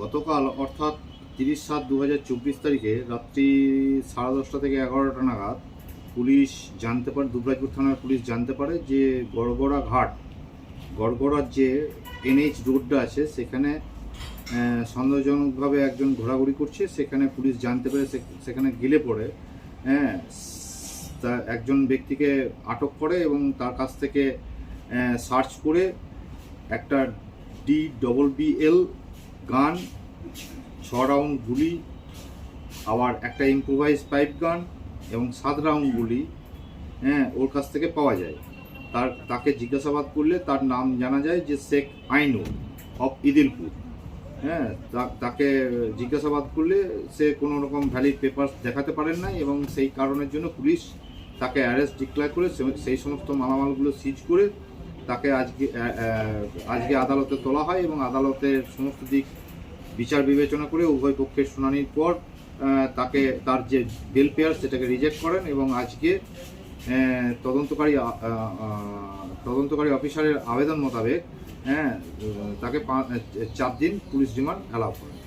গতকাল, অর্থাৎ তিরিশ সাত দু তারিখে রাত্রি সাড়ে দশটা থেকে এগারোটা নাগাদ পুলিশ জানতে পারে, দুবরাজপুর থানার পুলিশ জানতে পারে যে গড়গড়া ঘাট, গড়গড়ার যে এনএইচ রোডটা আছে, সেখানে সন্দেহজনকভাবে একজন ঘোরাঘুরি করছে, সেখানে পুলিশ জানতে পেরে সেখানে গেলে পড়ে হ্যাঁ তা একজন ব্যক্তিকে আটক করে এবং তার কাছ থেকে সার্চ করে একটা ডি ডবল বি এল গান, ছ রাউন্ড গুলি, আবার একটা ইম্প্রোভাইজ পাইপ গান এবং সাত রাউন্ড গুলি হ্যাঁ ওর কাছ থেকে পাওয়া যায়। তার, তাকে জিজ্ঞাসাবাদ করলে তার নাম জানা যায় যে শেখ আইনুর অফ ইদিলপুর। হ্যাঁ তাকে জিজ্ঞাসাবাদ করলে সে কোনো রকম ভ্যালিড পেপার দেখাতে পারেন না এবং সেই কারণের জন্য পুলিশ তাকে অ্যারেস্ট ডিক্লেয়ার করে সেই সমস্ত মালামালগুলো সিজ করে তাকে আজকে আজকে আদালতে তোলা হয় এবং আদালতের সমস্ত দিক বিচার বিবেচনা করে উভয় পক্ষের শুনানির পর তাকে তার যে বেল পেয়ার সেটাকে রিজেক্ট করেন এবং আজকে তদন্তকারী তদন্তকারী অফিসারের আবেদন মোতাবেক হ্যাঁ তাকে চার দিন পুলিশ রিমান্ড অ্যালাউ করেন।